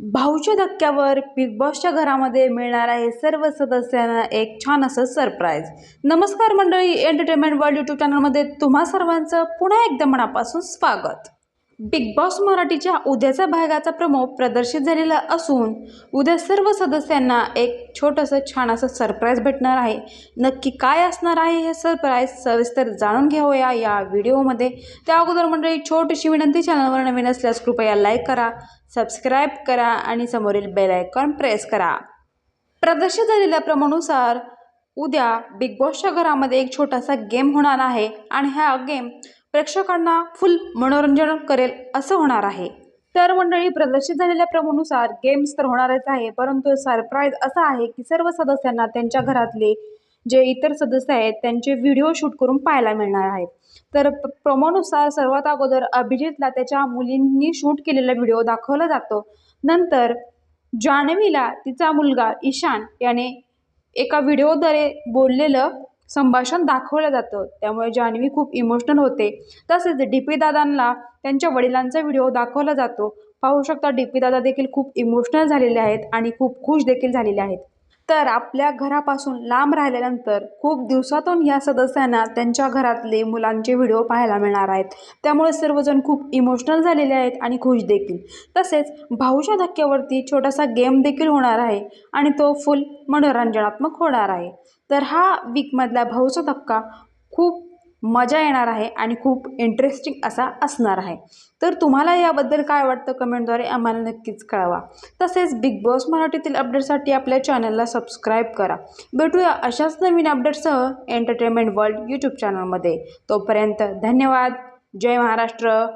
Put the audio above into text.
भाऊच्या धक्क्यावर बिग बॉसच्या घरामध्ये मिळणार आहे सर्व सदस्यांना एक छान असं सरप्राईज नमस्कार मंडळी एंटरटेनमेंट वर्ल्ड यूट्यूब चॅनलमध्ये तुम्हा सर्वांचं पुन्हा एकदा मनापासून स्वागत. बिग बॉस मराठीच्या उद्याचा भागाचा प्रमो प्रदर्शित झालेला असून उद्या सर्व सदस्यांना एक छोटंसं छान असं सरप्राईज भेटणार आहे. नक्की काय असणार आहे हे सरप्राईज सविस्तर जाणून घेऊया या व्हिडिओमध्ये. त्या अगोदर मंडळी छोटीशी विनंती चॅनलवर नवीन असल्यास कृपया लाईक करा सबस्क्राईब करा आणि समोरील बेल आयकॉन प्रेस करा. प्रदर्शित झालेल्या प्रमाणानुसार उद्या बिग बॉसच्या घरामध्ये एक छोटासा गेम होणार आहे आणि हा गेम प्रेक्षकांना फुल मनोरंजन करेल असं होणार आहे. तर मंडळी प्रदर्शित झालेल्या प्रमाणानुसार गेम्स तर होणारच आहे परंतु सरप्राईज असं आहे की सर्व सदस्यांना त्यांच्या घरातले जे इतर सदस्य आहेत त्यांचे व्हिडिओ शूट करून पाहायला मिळणार आहेत. तर प- सर्वात अगोदर अभिजितला त्याच्या मुलींनी शूट केलेला व्हिडिओ दाखवला जातो. नंतर जान्हवीला तिचा मुलगा ईशान याने एका व्हिडिओद्वारे बोललेलं संभाषण दाखवलं जातं. त्यामुळे जान्हवी खूप इमोशनल होते. तसेच डी पी दादांना त्यांच्या वडिलांचा व्हिडिओ दाखवला जातो. पाहू शकता डी पी दादा देखील खूप इमोशनल झालेले आहेत आणि खूप खुश देखील झालेले आहेत. तर आपल्या घरापासून लांब राहिल्यानंतर खूप दिवसातून या सदस्यांना त्यांच्या घरातले मुलांचे व्हिडिओ पाहायला मिळणार आहेत. त्यामुळे सर्वजण खूप इमोशनल झालेले आहेत आणि खुश देखील. तसेच भाऊच्या धक्क्यावरती छोटासा गेम देखील होणार आहे आणि तो फुल मनोरंजनात्मक होणार आहे. तर हा वीकमधला भाऊचा धक्का खूप मजा येणार आहे आणि खूप इंटरेस्टिंग असा असणार आहे. तर तुम्हाला याबद्दल काय वाटतं कमेंटद्वारे आम्हाला नक्कीच कळवा. तसेच बिग बॉस मराठीतील अपडेटसाठी आपल्या चॅनलला सबस्क्राईब करा. भेटूया अशाच नवीन अपडेटसह एंटरटेनमेंट वर्ल्ड यूट्यूब चॅनलमध्ये तोपर्यंत धन्यवाद. जय महाराष्ट्र.